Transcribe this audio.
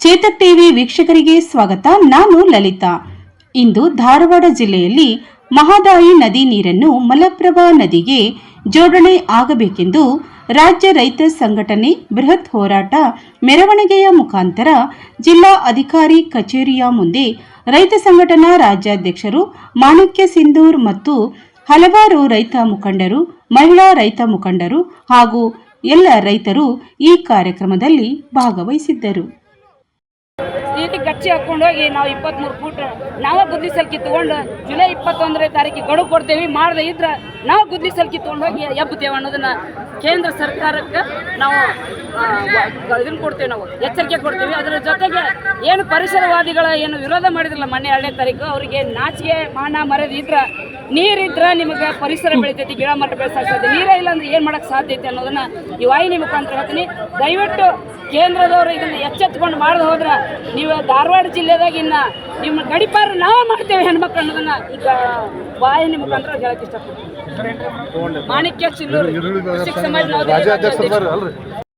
Chetak TV ವೀಕ್ಷಕರಿಗೆ ಸ್ವಾಗತ. ನಾನು ಲಲಿತಾ. ಇಂದು ಧಾರವಾಡ ಜಿಲ್ಲೆಯಲ್ಲಿ ಮಹದಾಯಿ ನದಿ ನೀರನ್ನು ಮಲಪ್ರಭಾ ನದಿಗೆ ಜೋಡಣೆ ಆಗಬೇಕೆಂದು ರಾಜ್ಯ ರೈತ ಸಂಘಟನೆ ಬೃಹತ್ ಹೋರಾಟ ಮೆರವಣಿಗೆಯ ಮುಖಾಂತರ ಜಿಲ್ಲಾ ಅಧಿಕಾರಿ ಕಚೇರಿಯ ಮುಂದೆ ರೈತ ಸಂಘಟನಾ ರಾಜ್ಯಾಧ್ಯಕ್ಷರು ಮಾಣಿಕ್ಯ ಸಿಂಧೂರ್ ಮತ್ತು ಹಲವಾರು ರೈತ ಮುಖಂಡರು, ಮಹಿಳಾ ರೈತ ಮುಖಂಡರು ಹಾಗೂ ಎಲ್ಲ ರೈತರು ಈ ಕಾರ್ಯಕ್ರಮದಲ್ಲಿ ಭಾಗವಹಿಸಿದ್ದರು. ನೀರಿಗೆ ಗಚ್ಚಿ ಹಾಕೊಂಡು ಹೋಗಿ ನಾವು ಇಪ್ಪತ್ತ್ಮೂರು ಫೂಟ್ ನಾವೇ ಗುದ್ಲಿ ಸಲ್ಕಿ ತೊಗೊಂಡು ಜುಲೈ ಇಪ್ಪತ್ತೊಂದನೇ ತಾರೀಕಿಗೆ ಗಡುವು ಕೊಡ್ತೇವೆ, ಮಾಡದೆ ಇದ್ರೆ ನಾವು ಗುದ್ಲಿ ಸಲ್ಕಿ ತೊಗೊಂಡು ಹೋಗಿ ಎಬ್ಬುತ್ತೇವೆ ಅನ್ನೋದನ್ನ ಕೇಂದ್ರ ಸರ್ಕಾರಕ್ಕೆ ನಾವು ಇದನ್ನು ಕೊಡ್ತೇವೆ ನಾವು, ಎಚ್ಚರಿಕೆ ಕೊಡ್ತೀವಿ. ಅದರ ಜೊತೆಗೆ ಏನು ಪರಿಸರವಾದಿಗಳ ಏನು ವಿರೋಧ ಮಾಡಿದ್ರಲ್ಲ ಮೊನ್ನೆ ಎರಡನೇ ತಾರೀಕು, ಅವರಿಗೆ ನಾಚಿಕೆ, ಮಾನ ಮರದ ಇದ್ರೆ ನೀರಿದ್ರೆ ನಿಮಗೆ ಪರಿಸರ ಬೆಳಿತೈತಿ ಗಿಡ ಮರ ಬೆಳೆಸಾಗ್ತೈತಿ ನೀರೇ ಇಲ್ಲ ಅಂದ್ರೆ ಏನು ಮಾಡಕ್ಕೆ ಸಾಧ್ಯ ಐತೆ ಅನ್ನೋದನ್ನ ಈ ವಾಹಿನಿ ಮುಖಾಂತರ ಹೇಳ್ತೀನಿ. ದಯವಿಟ್ಟು ಕೇಂದ್ರದವರು ಇದನ್ನ ಎಚ್ಚೆತ್ಕೊಂಡು ಮಾಡ್ದು ಹೋದ್ರೆ ನೀವು ಧಾರವಾಡ ಜಿಲ್ಲೆದಾಗ ಇನ್ನ ನಿಮ್ಮ ಗಡಿಪಾರು ನಾವು ಮಾಡ್ತೇವೆ ಹೆಣ್ಮಕ್ಳು ಅನ್ನೋದನ್ನ ಈಗ ವಾಹಿನಿ ಮುಖಾಂತರ ಹೇಳಕ್ ಇಷ್ಟಪಡ್ತೀನಿ. ಮಾಣಿಕ್ಯ ಚಿಲ್ಲೂರು. ಸಮಾಜ